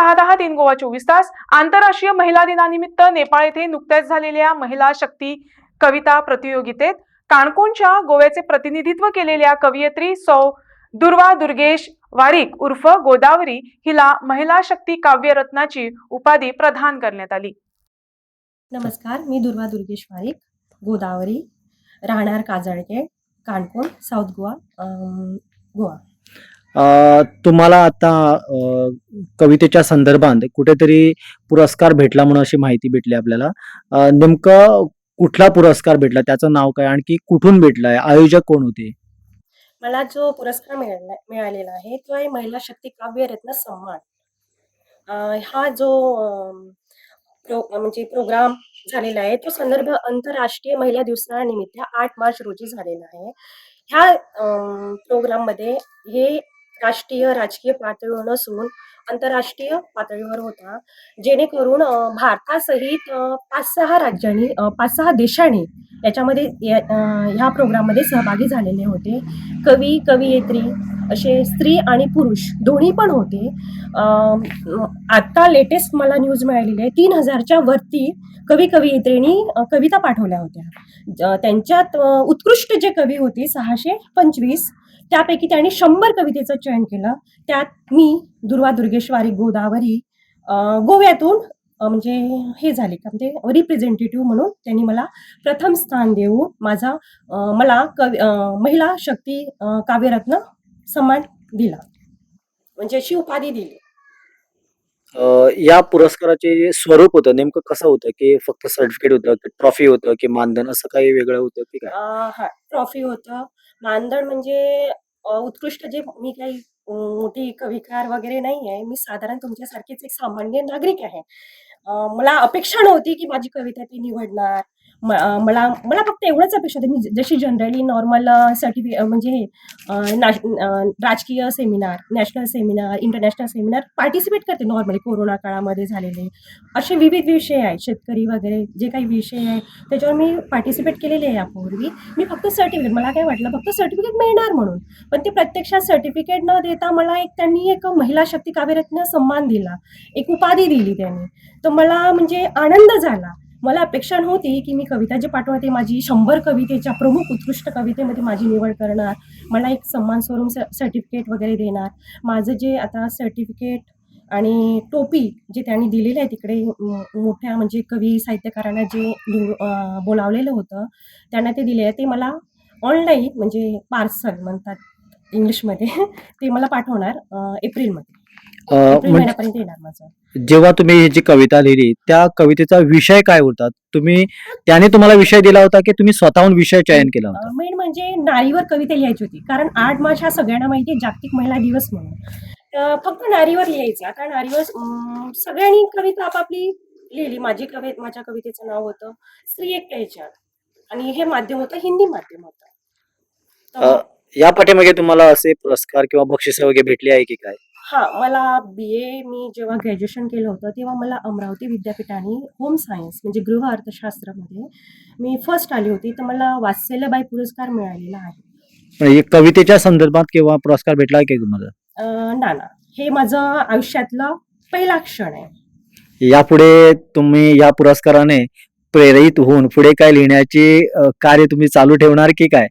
दहा दहा तीन गोवा चोवीस तास आंतरराष्ट्रीय महिला दिनानिमित्त नेपाळ येथे नुकत्याच झालेल्या महिला शक्ती कविता प्रतियोगितेत काणकोणच्या गोव्याचे प्रतिनिधित्व केलेल्या कवयित्री सौ दुर्वा दुर्गेश वारिक उर्फ गोदावरी हिला महिला शक्ती काव्यरत्नाची उपाधी प्रदान करण्यात आली. नमस्कार मी दुर्वा दुर्गेश वारिक गोदावरी राहणार काजळके काणकोण साऊथ गोवा गोवा. तुम्हाला आता कवितेच्या संदर्भात कुठेतरी पुरस्कार भेटला म्हणून अशी माहिती भेटली आपल्याला. नेमकं कुठला पुरस्कार भेटला? त्याचं नाव काय? आणखी कुठून भेटलाय? आयोजक कोण होते? मला जो पुरस्कार मिळाला मिळालेला आहे तो आहे महिला शक्ती काव्यरत्न सन्मान हा जो प्रो म्हणजे प्रोग्राम झालेला आहे तो संदर्भ आंतरराष्ट्रीय महिला दिवसानिमित्त आठ मार्च रोजी झालेला आहे. ह्या अम, प्रोग्राममध्ये हे राष्ट्रीय राजकीय पातळीवर नसून आंतरराष्ट्रीय पातळीवर होता. जेणेकरून भारतासहित पाच सहा राज्यांनी पाच सहा देशांनी याच्यामध्ये ह्या प्रोग्राममध्ये सहभागी झालेले होते. कवी कवयित्री असे स्त्री आणि पुरुष दोन्ही पण होते. आत्ता लेटेस्ट मला न्यूज मिळालेली आहे तीन हजारच्या वरती कवी कवयित्रींनी कविता पाठवल्या होत्या. ज- त्यांच्यात उत्कृष्ट जे कवी होते सहाशे पंचवीस त्यापैकी त्यांनी शंभर कवितेचं चयन केलं. त्यात मी दुर्वा दुर्गेश्वरी गोदावरी गोव्यातून म्हणजे हे झाले का म्हणजे रिप्रेझेंटेटिव्ह म्हणून त्यांनी मला प्रथम स्थान देऊन माझा मला कवि महिला शक्ती काव्यरत्न सन्मान दिला. म्हणजे अशी उपाधी दिली. अ, या पुरस्काराचे जे स्वरूप होतं नेमकं कसं होतं? की फक्त सर्टिफिकेट होतं की ट्रॉफी होतं की मानधन असं काही वेगळं होतं की काय? अ, ट्रॉफी होतं. मानधन म्हणजे अ, उत्कृष्ट जे मी काही अ, मोठी कविकार वगैरे नाही आहे. मी साधारण तुमच्यासारखीच एक सामान्य नागरिक आहे. अ, मला अपेक्षा नव्हती की माझी कविता ती निवडणार. मला मला फक्त एवढंच अपेक्षा होती. मी जशी जनरली नॉर्मल सर्टिफिकेट म्हणजे हे राजकीय seminar national seminar international seminar participate करते नॉर्मली कोरोना काळामध्ये झालेले. असे विविध विषय आहेत. शेतकरी वगैरे जे काही विषय आहे त्याच्यावर मी पार्टिसिपेट केलेले आहे यापूर्वी. मी फक्त सर्टिफिकेट मला काय वाटलं फक्त सर्टिफिकेट मिळणार म्हणून. पण ते प्रत्यक्षात सर्टिफिकेट न देता मला एक त्यांनी एक महिला शक्ती काव्यरत्न सन्मान दिला. एक उपाधी दिली त्यांनी. तर मला म्हणजे आनंद झाला. मला अपेक्षा नव्हती की मी कविता जी पाठवते माझी शंभर कवितेच्या प्रमुख उत्कृष्ट कवितेमध्ये माझी निवड करणार. मला एक सन्मान स्वरूप सर्टिफिकेट वगैरे देणार. माझं जे आता सर्टिफिकेट आणि टोपी जे त्यांनी दिलेलं आहे तिकडे मोठ्या म्हणजे कवी साहित्यकारांना जे निव- बोलावलेलं होतं त्यांना ते दिले आहे. ते मला ऑनलाईन म्हणजे पार्सल म्हणतात इंग्लिशमध्ये. ते मला पाठवणार एप्रिलमध्ये. एप्रिल म्हणजे महिन्यापर्यंत येणार माझं. जेव्हा तुम्ही ही जी कविता लिहिली त्या कवितेचा विषय काय होता? तुम्ही त्याने तुम्हाला विषय दिला होता की तुम्ही स्वतःहून विषय चयन केला होता? मेन म्हणजे नारीवर कविता लिहायची होती. कारण आठ मार्च हा सगळ्यांना माहिती आहे जागतिक महिला दिवस म्हणून. फक्त नारीवर लिहायचा. कारण नारीवर अं, सगळ्यांनी कविता आपापली लिहिली. माझी कवि माझ्या कवितेचं नाव होतं स्त्री एक याच्यात आणि हे माध्यम होतं हिंदी माध्यम होतं. अ, या पाठीमागे तुम्हाला असे पुरस्कार किंवा बक्षिस वगैरे भेटली आहे की काय? हा मला बी ए मी जेव्हा ग्रॅज्युएशन केलं होतं तेव्हा मला अमरावती विद्यापीठाने होम सायन्स म्हणजे गृह अर्थशास्त्रामध्ये मी फर्स्ट आली होती. तर मला वात्सल्यबाई पुरस्कार मिळालेला आहे. कवितेच्या संदर्भात किंवा पुरस्कार भेटला आहे की तुम्हाला? ना ना. हे माझं आयुष्यातला पहिला क्षण आहे. यापुढे तुम्ही या पुरस्काराने प्रेरित होऊन पुढे काय लिहिण्याचे कार्य तुम्ही चालू ठेवणार की काय?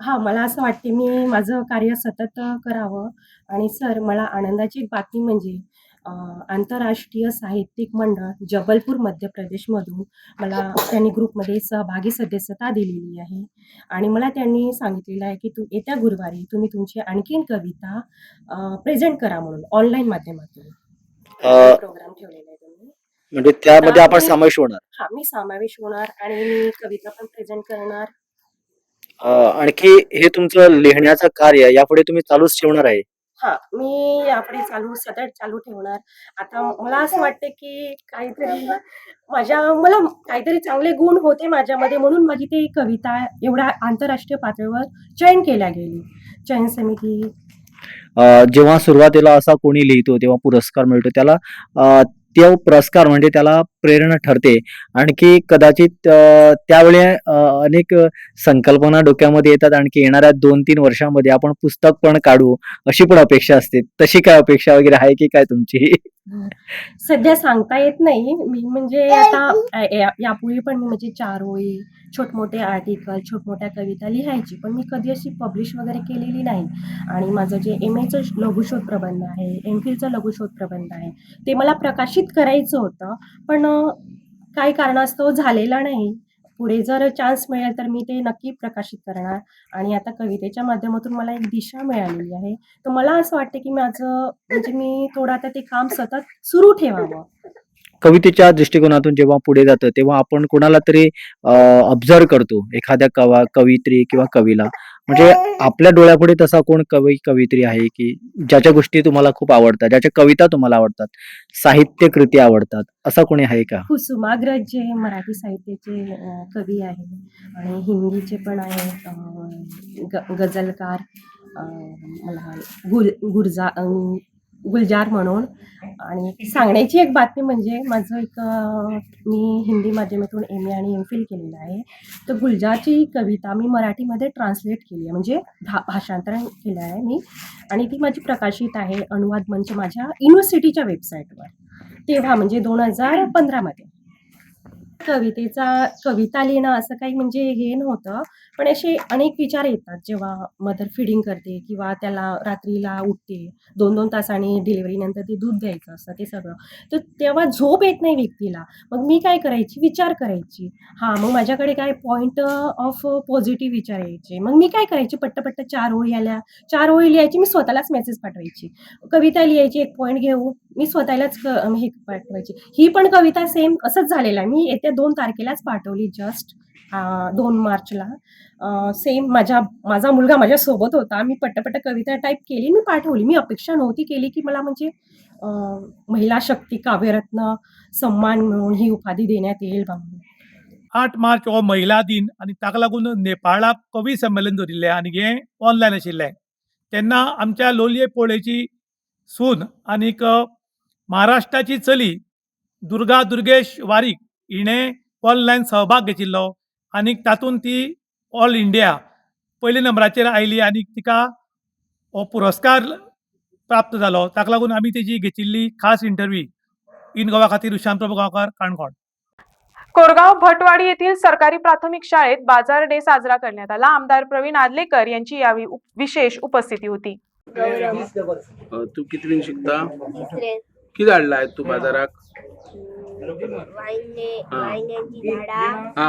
हा मला असं वाटते मी माझं कार्य सतत करावं. आणि सर मला आनंदाची एक बातमी म्हणजे आंतरराष्ट्रीय साहित्यिक मंडळ जबलपूर मध्य प्रदेशमधून मला त्यांनी ग्रुपमध्ये सहभागी सदस्यता दिलेली आहे. आणि मला त्यांनी सांगितलेलं आहे की तू येत्या गुरुवारी तुम्ही तुमची आणखीन कविता प्रेझेंट करा म्हणून ऑनलाईन माध्यमातून. प्रोग्राम ठेवलेला आहे त्यांनी. म्हणजे त्यामध्ये आपण समावेश होणार. हा मी समावेश होणार आणि मी कविता पण प्रेझेंट करणार. आणखी हे तुमचं लिहिण्याचं कार्य यापुढे तुम्ही चालूच ठेवणार आहे. हा मी यापुढे चालू सतत चालू ठेवणार. आता मला असं वाटतं की काहीतरी माझ्या मला काहीतरी चांगले गुण होते माझ्यामध्ये म्हणून माझी ती कविता एवढ्या आंतरराष्ट्रीय पातळीवर चयन केल्या गेली. चयन समिती. जेव्हा सुरुवातीला असा कोणी लिहितो तेव्हा पुरस्कार मिळतो त्याला तो पुरस्कार म्हणजे त्याला प्रेरणा ठरते. आणखी कदाचित त्यावेळी अनेक संकल्पना डोक्यामध्ये येतात. आणखी येणाऱ्या दोन तीन वर्षामध्ये आपण पुस्तक पण काढू अशी पण अपेक्षा असते. तशी काय अपेक्षा वगैरे आहे की काय तुमची? सध्या सांगता येत नाही. मी म्हणजे आता यापूर्वी पण मी म्हणजे चार ओळी छोटमोठे आर्टिकल छोटमोठ्या कविता लिहायची. पण मी कधी अशी पब्लिश वगैरे केलेली नाही. आणि माझं जे एम एचं लघुशोध प्रबंध आहे एम फिलचं लघुशोध प्रबंध आहे ते मला प्रकाशित करायचं होतं. पण काही कारणास्तव झालेलं नाही. पुढे जर चान्स मिळेल तर मी ते नक्की प्रकाशित करणार. आणि आता कवितेच्या माध्यमातून मला एक दिशा मिळालेली आहे. तर मला असं वाटतं की माझं म्हणजे मी थोडं आता ते काम सतत सुरू ठेवावं. कवितेच्या दृष्टिकोनातून जेव्हा पुढे जातं तेव्हा आपण कोणाला तरी ऑब्झर्व करतो एखाद्या कवा कवित्री किंवा कवीला. म्हणजे आपल्या डोळ्यापुढे तसा कोण कवी कवित्री आहे की ज्याच्या गोष्टी तुम्हाला खूप आवडतात ज्याच्या कविता तुम्हाला आवडतात साहित्य कृती आवडतात असा कोणी आहे का? कुसुमाग्रज जे मराठी साहित्याचे कवी आहे आणि हिंदीचे पण आहे गझलकार मला गुर गुरजा गुलजार म्हणून. आणि सांगण्याची एक बातमी म्हणजे माझं एक मी हिंदी माध्यमातून एम ए आणि एम फिल केलेलं आहे. तर गुलजारची कविता मी मराठीमध्ये ट्रान्सलेट केली आहे. म्हणजे भा भाषांतरण केलं आहे मी. आणि ती माझी प्रकाशित आहे अनुवाद मंच माझ्या युनिव्हर्सिटीच्या वेबसाईटवर तेव्हा म्हणजे दोन हजार पंधरामध्ये. कवितेचा कविता लिहिणं असं काही म्हणजे हे नव्हतं. पण असे अनेक विचार येतात जेव्हा मदर फिडिंग करते किंवा त्याला रात्रीला उठते दोन दोन तासांनी डिलिव्हरीनंतर ते दूध द्यायचं असतं ते सगळं. तर तेव्हा झोप येत नाही व्यक्तीला. मग मी काय करायची? विचार करायची. हां मग माझ्याकडे काय पॉईंट ऑफ पॉझिटिव्ह विचार यायचे. मग मी काय करायची? पट्ट पट्ट चार ओळी आल्या. चार ओळी लिहायची. मी स्वतःलाच मेसेज पाठवायची. कविता लिहायची एक पॉईंट घेऊ. मी स्वतःलाच हे पाठवायची. ही पण कविता सेम असंच झालेलं आहे. मी येत्या दोन तारखेलाच पाठवली जस्ट दोन मार्चला. सेम माझ्या माझा मुलगा माझ्यासोबत होता. मी पटपट कविता टाईप केली. मी पाठवली. मी अपेक्षा नव्हती केली की मला म्हणजे महिला शक्ती काव्यरत्न सन्मान म्हणून ही उपाधी देण्यात येईल बा आठ मार्च हो महिला दिन आणि ताका लागून नेपाळाक कवी संमेलन दवरिल्लें आनी हें ऑनलायन आशिल्लें तेन्ना आमच्या लोलये पोळेची सून आनीक महाराष्ट्राची चली दुर्गा दुर्गेश वारीक हिणें ऑनलायन सहभाग घेतिल्लो आनीक तातूंत ती ऑल इंडिया पयल्या नंबराचेर आयली आनीक तिका हो पुरस्कार प्राप्त जालो ताका लागून आमी तेजी घेतिल्ली खास इंटरव्यू इन गोवा खातीर विशांत प्रभू गांवकार काणकोण. कोरगाव भटवाडी येथील सरकारी प्राथमिक शाळेत बाजार डे साजरा करण्यात आला. आमदार प्रवीण आदलेकर यांची यावेळी विशेष उपस्थिती होती. तू कितवीन शिकता? किती हाडला आहेत तू बाजाराक वांगे हा.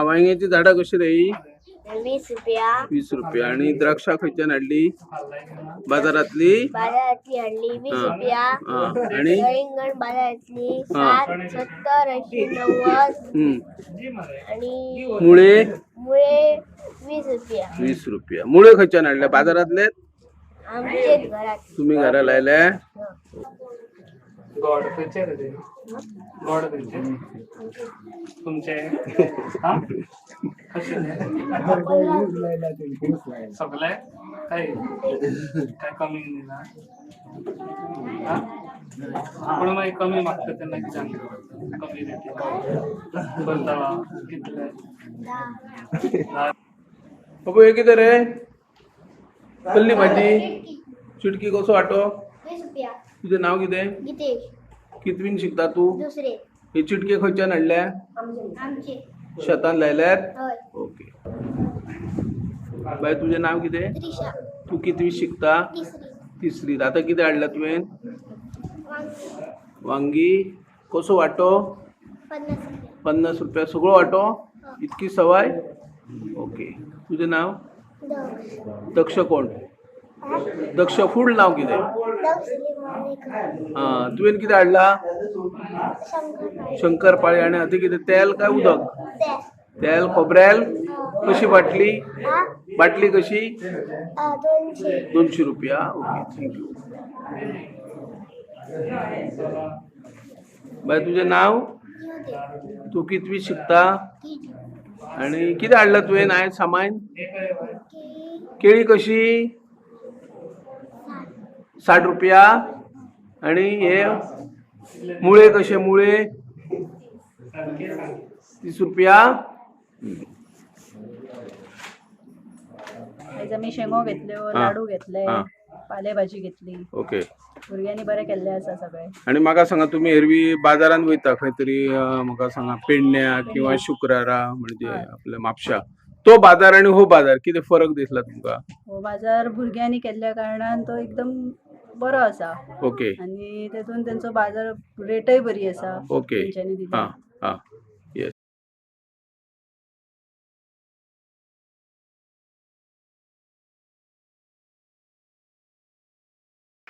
वांग्याची झाडा. हा कशी रे ही? वीस रुपया. वीस रुपया. आणि द्राक्षा खंयच्यान हाडली बाजारातली? बाजारातली हल्ली वीस हा. रुपया. हा. आणि? कळिंगण बाजारातली हा. सात सत्तर ऐंशी नव्वद. हम्म. आणि मुळे? मुळे वीस रुपया. वीस रुपया. मुळे खंयच्यान हाडल्या बाजारातले आमचे घरात. तुम्ही घरा लायल्या गॉड खंयचे रे ते. गॉड खंयचे तुमचे. हा? कशे सगळे? काय काय कमी नाही ना? हा? पूण मागीर कमी मागता तेन्ना कितें सांगता कमी रेटी करता कितले? बाबू हे कितें रे? कसली भाजी. चिटकी कसो वांटो? तुझें नाव कितें कितेश कितवीन शिकता तू? दुसरे. हे चिटके खंयच्यान हाडल्या आमचे. शेतान लायल्यात हय. ओके. बाय तुझें नाव कितें त्रिशा. तू कितवी शिकता? तिसरी. तिसरीत आता कितें हाडला तुवें वांगे. वांगी. कसो वांटो? पन्नास रुपया. पन्नास रुपया. सगळो वांटो? इतकी सवाय? ओके. तुझें नाव? दक्ष कोण? दक्ष फूड नाव कितें? हा तुवें कितें हाडला शंकर पाळी आनी आता कितें? तेल काय उदक? तेल खोबरेल कशी बाटली? बाटली कशी? दोनशे रुपया. ओके थँक्यू बाय तुझे नाव? तू कितवी शिकता? आणि कितें हाडलं तुवें आयज सामान? केळी कशी? साठ रुपया आणि हे मुळे कसे मुळे? तीस रुपया. आमी शेंगो घेतल्यो हा. लाडू घेतले. पालेभाजी घेतली. ओके. भुरग्यांनी बरे केल्ले आसा सगळे. आणि म्हाका सांगा तुम्ही एरवी बाजारात वयता खंय तरी म्हाका सांगा पेडण्या किंवा शुक्रारा म्हणजे. आपल्या म्हापशा तो बाजार आणि हो बाजार किती फरक दिसला तुमका बाजार भुरग्यांनी केल्ल्या कारणान तो एकदम बरो आसा. ओके. आणि तेतून तेंचो बाजार रेटय बरी आसा ओके. तेंच्यांनी दिली हा हा.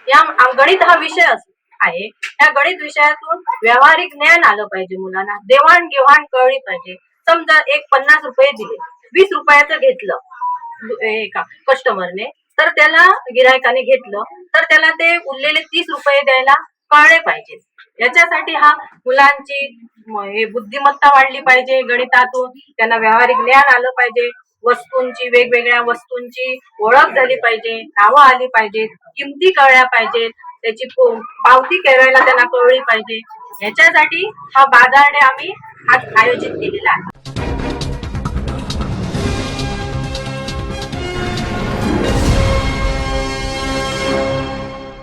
या आम- गणित हा विषय अस- आहे. या गणित विषयातून व्यावहारिक ज्ञान आलं पाहिजे मुलांना. देवाणघेवाण कळली पाहिजे. समजा एक पन्नास रुपये दिले. वीस रुपयाचं घेतलं. एका कस्टमरने तर त्याला गिरायकाने घेतलं. तर त्याला ते उरलेले तीस रुपये द्यायला कळले पाहिजे. याच्यासाठी हा मुलांची हे बुद्धिमत्ता वाढली पाहिजे गणितातून. त्यांना व्यावहारिक ज्ञान आलं पाहिजे. वस्तूंची वेगवेगळ्या वस्तूंची ओळख झाली पाहिजे. नावं आली पाहिजेत. किमती कळल्या पाहिजेत. त्याची पावती करायला त्यांना कळली पाहिजे. याच्यासाठी हा बाजार डे आम्ही आज आयोजित केलेला आहे.